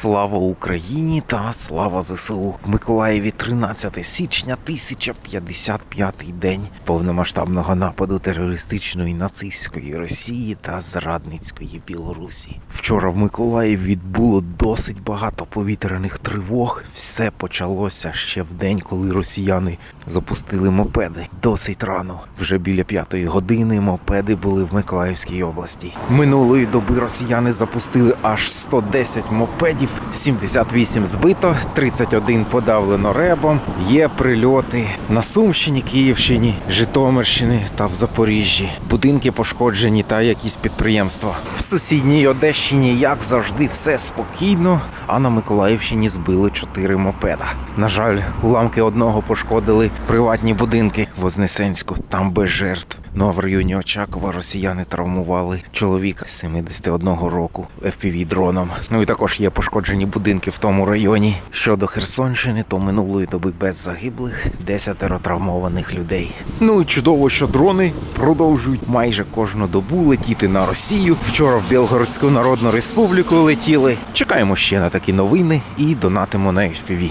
Слава Україні та слава ЗСУ в Миколаєві 13 січня 1055 день повномасштабного нападу терористичної нацистської Росії та зрадницької Білорусі. Вчора в Миколаєві відбуло досить багато повітряних тривог. Все почалося ще в день, коли росіяни запустили мопеди. Досить рано. Вже біля п'ятої години мопеди були в Миколаївській області. Минулої доби росіяни запустили аж 110 мопедів, 78 збито, 31 подавлено ребом. Є прильоти на Сумщині, Київщині, Житомирщині та в Запоріжжі. Будинки пошкоджені та якісь підприємства. В сусідній Одещині, як завжди, все спокійно. А на Миколаївщині збили 4 мопеда. На жаль, уламки одного пошкодили приватні будинки в Вознесенську, там без жертв. Ну а в районі Очакова росіяни травмували чоловіка 71 року fpv дроном. Ну і також є пошкоджені будинки в тому районі. Щодо Херсонщини, то минулої доби без загиблих, десятеро травмованих людей. Ну і чудово, що дрони продовжують майже кожну добу летіти на Росію. Вчора в Білгородську Народну Республіку летіли. Чекаємо ще на такі новини і донатимо на FPV.